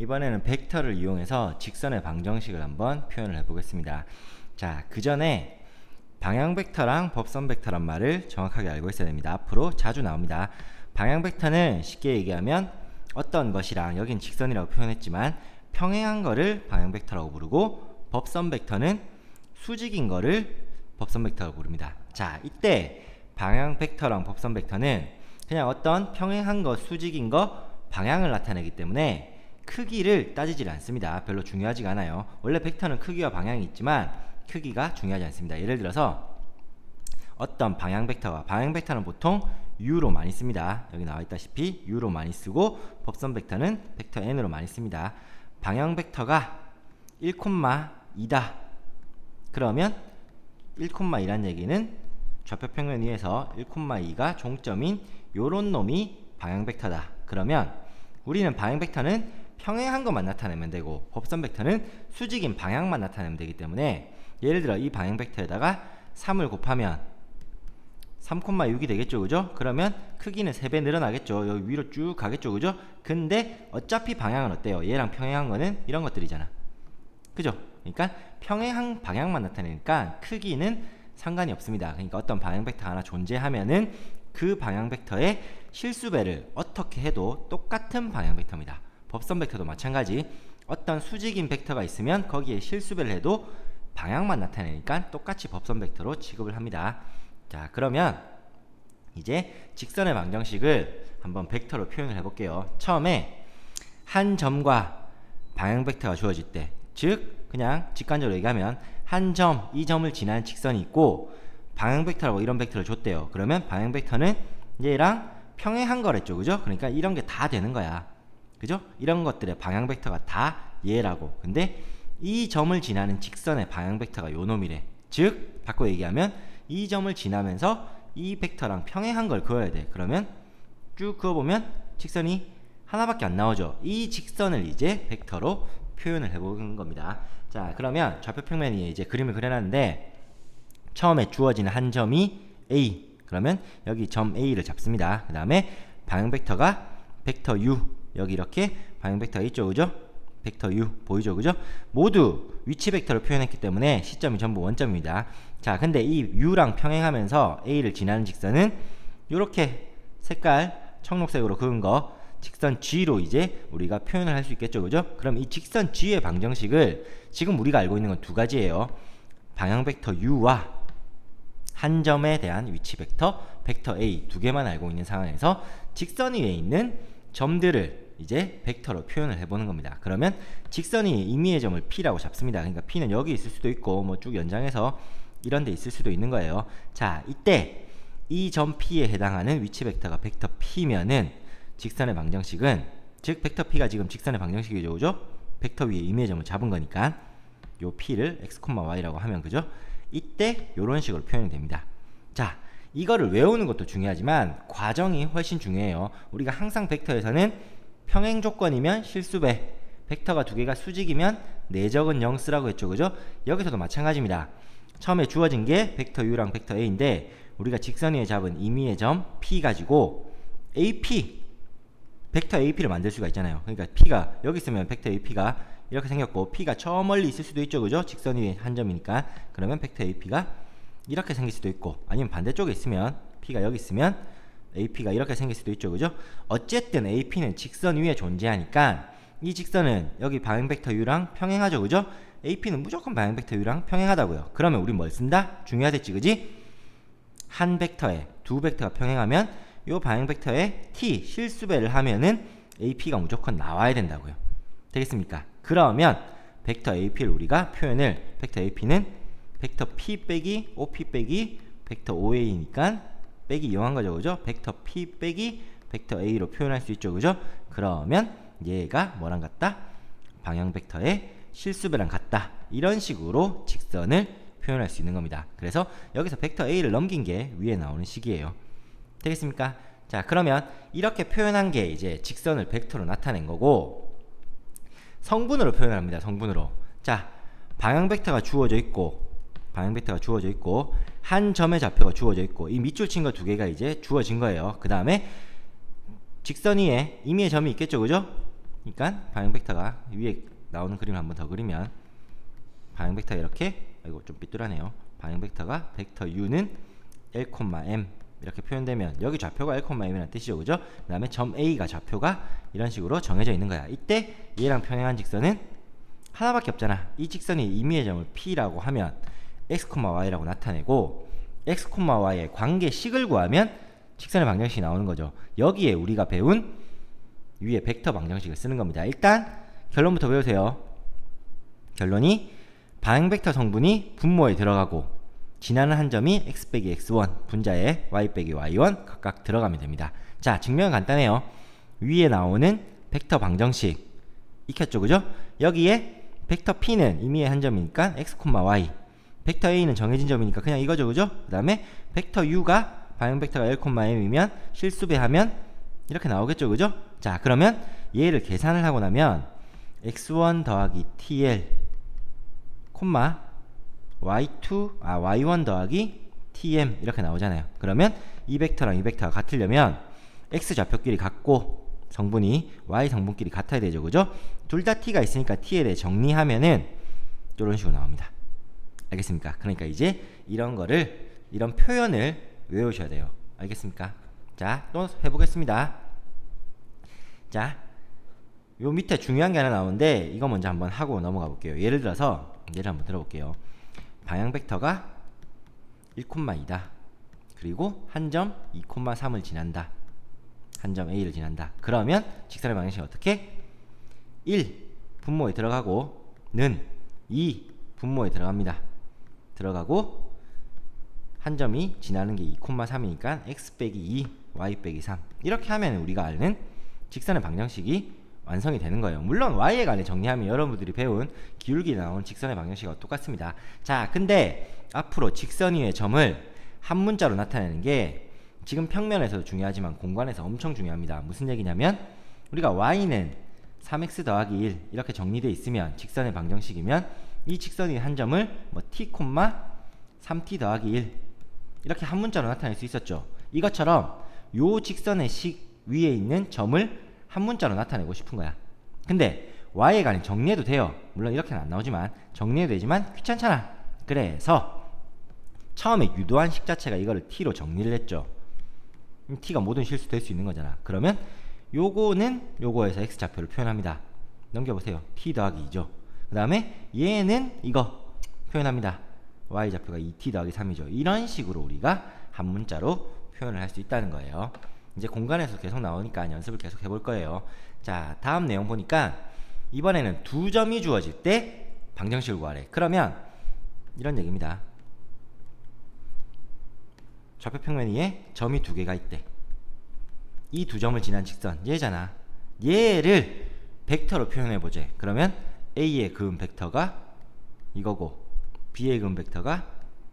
이번에는 벡터를 이용해서 직선의 방정식을 한번 표현을 해보겠습니다. 자, 그 전에 방향 벡터랑 법선 벡터란 말을 정확하게 알고 있어야 됩니다. 앞으로 자주 나옵니다. 방향 벡터는 쉽게 얘기하면 어떤 것이랑 여긴 직선이라고 표현했지만 평행한 거를 방향 벡터라고 부르고 법선 벡터는 수직인 거를 법선 벡터라고 부릅니다. 자, 이때 방향 벡터랑 법선 벡터는 그냥 어떤 평행한 거, 수직인 거 방향을 나타내기 때문에 크기를 따지질 않습니다. 별로 중요하지가 않아요. 원래 벡터는 크기와 방향이 있지만 크기가 중요하지 않습니다. 예를 들어서 어떤 방향 벡터가 방향 벡터는 보통 u로 많이 씁니다. 여기 나와 있다시피 u로 많이 쓰고 법선 벡터는 벡터 n으로 많이 씁니다. 방향 벡터가 1,2다. 그러면 1,2란 얘기는 좌표 평면 위에서 1,2가 종점인 요런 놈이 방향 벡터다. 그러면 우리는 방향 벡터는 평행한 것만 나타내면 되고 법선 벡터는 수직인 방향만 나타내면 되기 때문에 예를 들어 이 방향 벡터에다가 3을 곱하면 3,6이 되겠죠 그죠? 그러면 크기는 3배 늘어나겠죠 여기 위로 쭉 가겠죠 그죠? 근데 어차피 방향은 어때요? 얘랑 평행한 거는 이런 것들이잖아 그죠? 그러니까 평행한 방향만 나타내니까 크기는 상관이 없습니다 그러니까 어떤 방향 벡터 하나 존재하면은 그 방향 벡터의 실수배를 어떻게 해도 똑같은 방향 벡터입니다 법선 벡터도 마찬가지 어떤 수직인 벡터가 있으면 거기에 실수배를 해도 방향만 나타내니까 똑같이 법선 벡터로 취급을 합니다. 자, 그러면 이제 직선의 방정식을 한번 벡터로 표현을 해볼게요. 처음에 한 점과 방향 벡터가 주어질 때, 즉 그냥 직관적으로 얘기하면 한 점, 이 점을 지나는 직선이 있고 방향 벡터라고 이런 벡터를 줬대요. 그러면 방향 벡터는 얘랑 평행한 거랬죠, 그죠? 그러니까 이런 게 다 되는 거야. 그죠? 이런 것들의 방향 벡터가 다 얘라고. 근데 이 점을 지나는 직선의 방향 벡터가 요 놈이래. 즉, 바꿔 얘기하면 이 점을 지나면서 이 벡터랑 평행한 걸 그어야 돼. 그러면 쭉 그어보면 직선이 하나밖에 안 나오죠. 이 직선을 이제 벡터로 표현을 해보는 겁니다. 자, 그러면 좌표 평면이 이제 그림을 그려놨는데 처음에 주어지는 한 점이 A. 그러면 여기 점 A를 잡습니다. 그 다음에 방향 벡터가 벡터 U. 여기 이렇게 방향 벡터가 있죠, 그죠? 벡터 u 보이죠? 그죠? 모두 위치 벡터를 표현했기 때문에 시점이 전부 원점입니다. 자 근데 이 u랑 평행하면서 a를 지나는 직선은 이렇게 색깔 청록색으로 그은 거 직선 g로 이제 우리가 표현을 할 수 있겠죠? 그죠? 그럼 이 직선 g의 방정식을 지금 우리가 알고 있는 건 두 가지예요. 방향 벡터 u와 한 점에 대한 위치 벡터 벡터 a 두 개만 알고 있는 상황에서 직선 위에 있는 점들을 이제 벡터로 표현을 해보는 겁니다. 그러면 직선이 임의의 점을 P라고 잡습니다. 그러니까 P는 여기 있을 수도 있고 뭐 쭉 연장해서 이런 데 있을 수도 있는 거예요. 자, 이때 이 점 P에 해당하는 위치 벡터가 벡터 P면은 직선의 방정식은 즉 벡터 P가 지금 직선의 방정식이죠. 그죠? 벡터 위에 임의의 점을 잡은 거니까 요 P를 x, y라고 하면 그죠? 이때 요런 식으로 표현이 됩니다. 자, 이거를 외우는 것도 중요하지만 과정이 훨씬 중요해요. 우리가 항상 벡터에서는 평행 조건이면 실수배 벡터가 두 개가 수직이면 내적은 0 쓰라고 했죠. 그죠? 여기서도 마찬가지입니다. 처음에 주어진 게 벡터 u랑 벡터 a인데 우리가 직선 위에 잡은 임의의 점 p 가지고 ap 벡터 ap를 만들 수가 있잖아요. 그러니까 p가 여기 있으면 벡터 ap가 이렇게 생겼고 p가 저 멀리 있을 수도 있죠. 그죠? 직선 위에 한 점이니까. 그러면 벡터 ap가 이렇게 생길 수도 있고 아니면 반대쪽에 있으면 p가 여기 있으면 AP가 이렇게 생길 수도 있죠. 그죠? 어쨌든 AP는 직선 위에 존재하니까 이 직선은 여기 방향 벡터 u랑 평행하죠. 그죠? AP는 무조건 방향 벡터 u랑 평행하다고요. 그러면 우리 뭘 쓴다? 중요하겠지. 그지? 한 벡터에 두 벡터가 평행하면 요 방향 벡터에 t 실수배를 하면은 AP가 무조건 나와야 된다고요. 되겠습니까? 그러면 벡터 AP를 우리가 표현을 벡터 AP는 벡터 P 빼기 OP 빼기 벡터 OA니까 빼기 이용한 거죠. 그죠? 벡터 P 빼기 벡터 A로 표현할 수 있죠. 그죠? 그러면 얘가 뭐랑 같다? 방향 벡터의 실수배랑 같다. 이런 식으로 직선을 표현할 수 있는 겁니다. 그래서 여기서 벡터 A를 넘긴 게 위에 나오는 식이에요. 되겠습니까? 자, 그러면 이렇게 표현한 게 이제 직선을 벡터로 나타낸 거고 성분으로 표현합니다. 성분으로. 자, 방향 벡터가 주어져 있고 방향 벡터가 주어져 있고 한 점의 좌표가 주어져 있고 이 밑줄 친 거 두 개가 이제 주어진 거예요. 그 다음에 직선 위에 임의의 점이 있겠죠, 그죠? 그러니까 방향 벡터가 위에 나오는 그림을 한번 더 그리면 방향 벡터 이렇게 이거 좀 삐뚤하네요. 방향 벡터가 벡터 u는 l, m 이렇게 표현되면 여기 좌표가 l, m이라는 뜻이죠, 그죠? 그 다음에 점 A가 좌표가 이런 식으로 정해져 있는 거야. 이때 얘랑 평행한 직선은 하나밖에 없잖아. 이 직선이 임의의 점을 P라고 하면 x, y라고 나타내고 x, y의 관계식을 구하면 직선의 방정식이 나오는 거죠. 여기에 우리가 배운 위에 벡터 방정식을 쓰는 겁니다. 일단 결론부터 외우세요. 결론이 방향 벡터 성분이 분모에 들어가고 지나는 한 점이 x 빼기 x1 분자에 y 빼기 y1 각각 들어가면 됩니다. 자, 증명은 간단해요. 위에 나오는 벡터 방정식 익혔죠, 그죠? 여기에 벡터 p는 임의의 한 점이니까 x, y 벡터 a는 정해진 점이니까 그냥 이거죠, 그죠? 그 다음에 벡터 u가 방향 벡터가 l, m이면 실수배하면 이렇게 나오겠죠, 그죠? 자, 그러면 얘를 계산을 하고 나면 x1 더하기 tl 콤마 y2 아 y1 더하기 tm 이렇게 나오잖아요. 그러면 이 벡터랑 이 벡터가 같으려면 x 좌표끼리 같고 성분이 y 성분끼리 같아야 되죠. 그죠? 둘 다 t가 있으니까 대해 정리하면은 이런 식으로 나옵니다. 알겠습니까? 그러니까 이제 이런 거를 이런 표현을 외우셔야 돼요. 알겠습니까? 자, 또 해보겠습니다. 자, 요 밑에 중요한 게 하나 나오는데 이거 먼저 한번 하고 넘어가 볼게요. 예를 들어서 예를 한번 들어볼게요. 방향 벡터가 1,2다. 그리고 한 점 2,3을 지난다. 한 점 A를 지난다. 그러면 직선의 방정식이 어떻게? 1 분모에 들어가고 는 2 분모에 들어갑니다. 들어가고 한 점이 지나는 게 2,3이니까 x 빼기 2, y 빼기 3 이렇게 하면 우리가 아는 직선의 방정식이 완성이 되는 거예요. 물론 y에 관해 정리하면 여러분들이 배운 기울기 나온 직선의 방정식과 똑같습니다. 자, 근데 앞으로 직선 위의 점을 한 문자로 나타내는 게 지금 평면에서도 중요하지만 공간에서 엄청 중요합니다. 무슨 얘기냐면 우리가 y는 3x 더하기 1 이렇게 정리되어 있으면 직선의 방정식이면 이 직선 위의 한 점을 뭐 t, 3t 더하기 1 이렇게 한 문자로 나타낼 수 있었죠. 이것처럼 요 직선의 식 위에 있는 점을 한 문자로 나타내고 싶은 거야. 근데 y에 관해 정리해도 돼요. 물론 이렇게는 안 나오지만 정리해도 되지만 귀찮잖아. 그래서 처음에 유도한 식 자체가 이거를 t로 정리를 했죠. t가 모든 실수 될 수 있는 거잖아. 그러면 요거는 요거에서 x 좌표를 표현합니다. 넘겨보세요. t 더하기 2죠. 그 다음에 얘는 이거 표현합니다. y 좌표가 2t 더하기 3이죠. 이런 식으로 우리가 한 문자로 표현을 할 수 있다는 거예요. 이제 공간에서 계속 나오니까 연습을 계속 해볼 거예요. 자, 다음 내용 보니까 이번에는 두 점이 주어질 때 방정식을 구하래. 그러면 이런 얘기입니다. 좌표 평면 위에 점이 두 개가 있대. 이 두 점을 지난 직선 얘잖아. 얘를 벡터로 표현해 보제. 그러면 A의 그음 벡터가 이거고 B의 그음 벡터가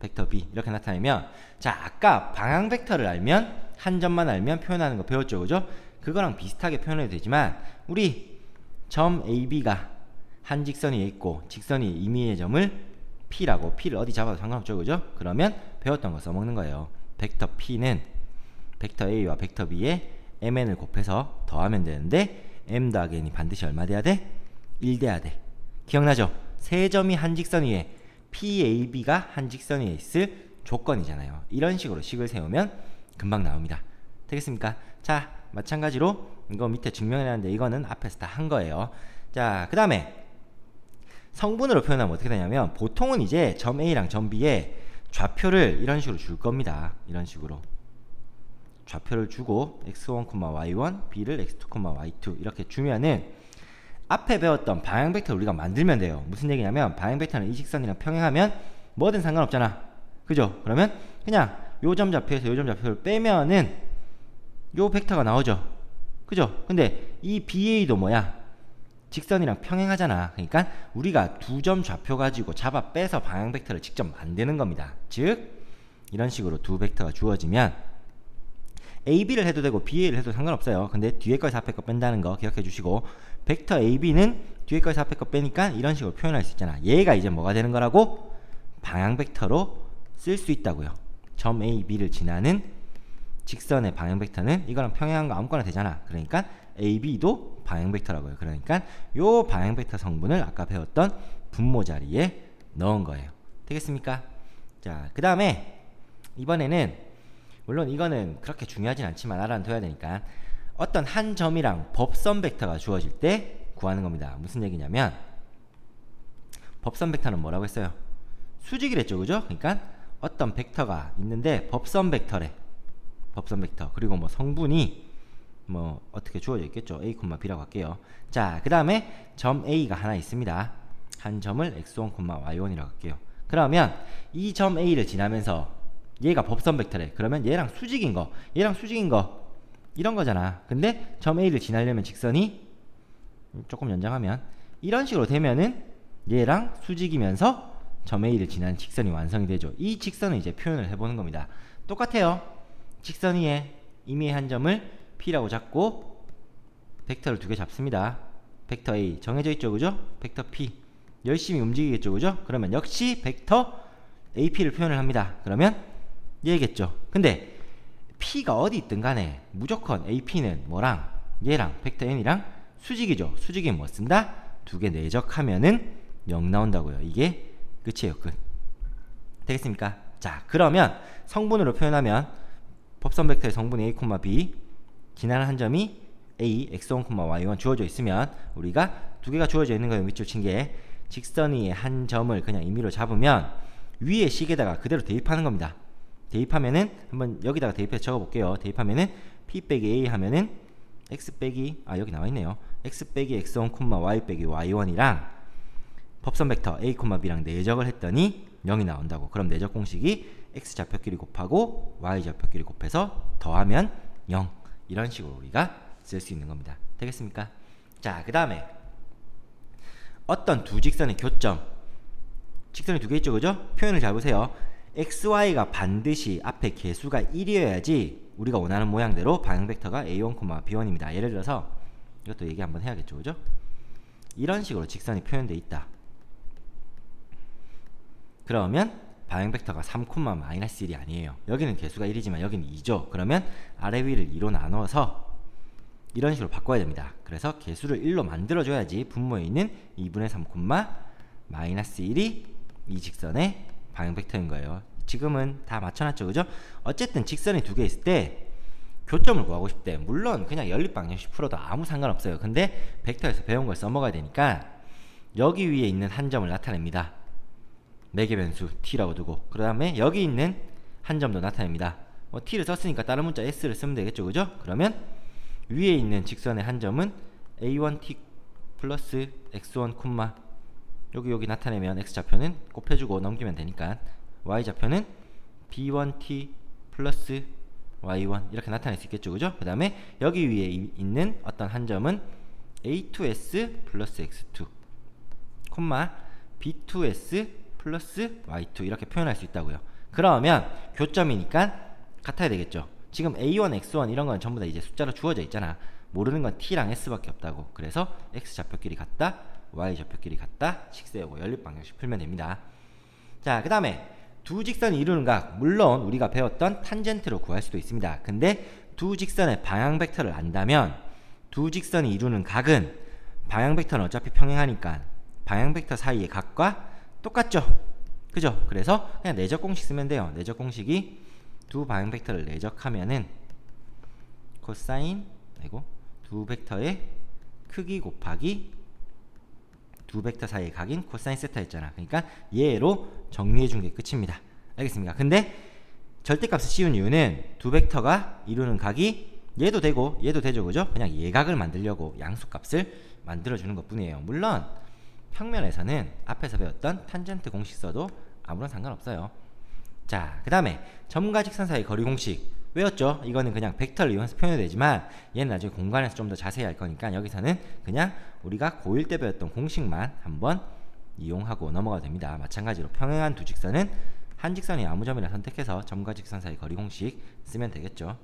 벡터 B 이렇게 나타내면 자 아까 방향 벡터를 알면 한 점만 알면 표현하는 거 배웠죠 그죠? 그거랑 비슷하게 표현해도 되지만 우리 점 AB가 한 직선이 있고 직선이 임의의 점을 P라고 P를 어디 잡아도 상관없죠 그죠? 그러면 배웠던 거 써먹는 거예요 벡터 P는 벡터 A와 벡터 B에 MN을 곱해서 더하면 되는데 M 더하기 N이 반드시 얼마 돼야 돼? 1 돼야 돼. 기억나죠? 세 점이 한 직선 위에 PAB가 한 직선 위에 있을 조건이잖아요. 이런 식으로 식을 세우면 금방 나옵니다. 되겠습니까? 자 마찬가지로 이거 밑에 증명해놨는데 이거는 앞에서 다 한 거예요. 자 그 다음에 성분으로 표현하면 어떻게 되냐면 보통은 이제 점 A랑 점 B에 좌표를 이런 식으로 줄 겁니다. 이런 식으로. 좌표를 주고 x1, y1, b를 x2, y2 이렇게 주면은 앞에 배웠던 방향 벡터 우리가 만들면 돼요. 무슨 얘기냐면 방향 벡터는 이 직선이랑 평행하면 뭐든 상관없잖아. 그죠? 그러면 그냥 요점 좌표에서 요점 좌표를 빼면은 요 벡터가 나오죠. 그죠? 근데 이 BA도 뭐야? 직선이랑 평행하잖아. 그러니까 우리가 두 점 좌표 가지고 잡아 빼서 방향 벡터를 직접 만드는 겁니다. 즉 이런 식으로 두 벡터가 주어지면 AB를 해도 되고 BA를 해도 상관없어요. 근데 뒤에 거에서 앞에 거 뺀다는 거 기억해 주시고 벡터 AB는 뒤에 거에서 앞에 거 빼니까 이런 식으로 표현할 수 있잖아. 얘가 이제 뭐가 되는 거라고? 방향 벡터로 쓸 수 있다고요. 점 A, B를 지나는 직선의 방향 벡터는 이거랑 평행한 거 아무거나 되잖아. 그러니까 AB도 방향 벡터라고요. 그러니까 요 방향 벡터 성분을 아까 배웠던 분모 자리에 넣은 거예요. 되겠습니까? 자, 그 다음에 이번에는 물론 이거는 그렇게 중요하진 않지만 알아둬야 되니까 어떤 한 점이랑 법선 벡터가 주어질 때 구하는 겁니다. 무슨 얘기냐면 법선 벡터는 뭐라고 했어요? 수직이랬죠, 그죠? 그러니까 어떤 벡터가 있는데 법선 벡터래. 법선 벡터 그리고 뭐 성분이 뭐 어떻게 주어져 있겠죠? a, b라고 할게요. 자, 그 다음에 점 a가 하나 있습니다. 한 점을 x1, y1이라고 할게요. 그러면 이 점 a를 지나면서 얘가 법선 벡터래. 그러면 얘랑 수직인 거, 얘랑 수직인 거 이런 거잖아. 근데 점 a를 지나려면 직선이 조금 연장하면 이런 식으로 되면은 얘랑 수직이면서 점 a를 지나는 직선이 완성이 되죠. 이 직선을 이제 표현을 해보는 겁니다. 똑같아요. 직선 위에 임의의 한 점을 p라고 잡고 벡터를 두 개 잡습니다. 벡터 a 정해져 있죠, 그죠? 벡터 p 열심히 움직이겠죠, 그죠? 그러면 역시 벡터 ap를 표현을 합니다. 그러면 얘겠죠. 근데 p가 어디 있든 간에 무조건 ap는 뭐랑 얘랑 벡터 n이랑 수직이죠. 수직이 뭐 쓴다? 두 개 내적하면은 0 나온다고요. 이게 끝이에요. 끝. 되겠습니까? 자, 그러면 성분으로 표현하면 법선 벡터의 성분 a, b 지나는 한 점이 a, x1, y1 주어져 있으면 우리가 두 개가 주어져 있는 거예요. 밑줄 친 게. 직선 위에 한 점을 그냥 임의로 잡으면 위에 식에다가 그대로 대입하는 겁니다. 대입하면은 한번 여기다가 대입해서 적어볼게요. 대입하면은 p 빼기 a 하면은 x 빼기 아 여기 나와 있네요. x 빼기 x1, y 빼기 y1이랑 법선 벡터 a, b랑 내적을 했더니 0이 나온다고. 그럼 내적 공식이 x 좌표끼리 곱하고 y 좌표끼리 곱해서 더하면 0 이런 식으로 우리가 쓸 수 있는 겁니다. 되겠습니까? 자, 그 다음에 어떤 두 직선의 교점 직선이 두 개 있죠, 그죠? 표현을 잘 보세요. Xy가 반드시 앞에 개수가 1이어야지 우리가 원하는 모양대로 방향 벡터가 a1, b1입니다. 예를 들어서 이것도 얘기 한번 해야겠죠, 그죠? 이런 식으로 직선이 표현되어 있다. 그러면 방향 벡터가 3, 마이너스 1이 아니에요. 여기는 개수가 1이지만 여기는 2죠. 그러면 아래 위를 2로 나눠서 이런 식으로 바꿔야 됩니다. 그래서 개수를 1로 만들어줘야지 분모에 있는 2분의 3, 마이너스 1이 이 직선의 방향 벡터인 거예요. 지금은 다 맞춰놨죠, 그죠? 어쨌든 직선이 두 개 있을 때 교점을 구하고 싶대. 물론 그냥 연립 방정식 풀어도 아무 상관없어요. 근데 벡터에서 배운 걸 써먹어야 되니까 여기 위에 있는 한 점을 나타냅니다. 매개 변수 t라고 두고 그 다음에 여기 있는 한 점도 나타냅니다. 뭐 t를 썼으니까 다른 문자 s를 쓰면 되겠죠, 그죠? 그러면 위에 있는 직선의 한 점은 a1t 플러스 x1 콤마 여기 여기 나타내면 x좌표는 곱해주고 넘기면 되니까 y좌표는 b1t 플러스 y1 이렇게 나타낼 수 있겠죠. 그죠? 그 다음에 여기 위에 이, 있는 어떤 한 점은 a2s 플러스 x2 콤마 b2s 플러스 y2 이렇게 표현할 수 있다고요. 그러면 교점이니까 같아야 되겠죠. 지금 a1, x1 이런 건 전부 다 이제 숫자로 주어져 있잖아. 모르는 건 t랑 s밖에 없다고. 그래서 x좌표끼리 같다 y좌표끼리 같다 식세우고 연립 방정식 풀면 됩니다. 자, 그 다음에 두 직선이 이루는 각 물론 우리가 배웠던 탄젠트로 구할 수도 있습니다. 근데 두 직선의 방향 벡터를 안다면 두 직선이 이루는 각은 방향 벡터는 어차피 평행하니까 방향 벡터 사이의 각과 똑같죠. 그죠? 그래서 그냥 내적 공식 쓰면 돼요. 내적 공식이 두 방향 벡터를 내적하면은 코사인 아이고 두 벡터의 크기 곱하기 두 벡터 사이의 각인 코사인 세타였잖아. 그러니까 얘로 정리해 준 게 끝입니다. 알겠습니까? 근데 절대값을 씌운 이유는 두 벡터가 이루는 각이 얘도 되고 얘도 되죠. 그죠? 그냥 예각을 만들려고 양수값을 만들어 주는 것뿐이에요. 물론 평면에서는 앞에서 배웠던 탄젠트 공식 써도 아무런 상관없어요. 자, 그 다음에 점과 직선 사이 거리 공식 외웠죠? 이거는 그냥 벡터를 이용해서 표현이 되지만 얘는 나중에 공간에서 좀 더 자세히 할 거니까 여기서는 그냥 우리가 고1 때 배웠던 공식만 한번 이용하고 넘어가 됩니다. 마찬가지로 평행한 두 직선은 한 직선이 아무 점이나 선택해서 점과 직선 사이 거리 공식 쓰면 되겠죠.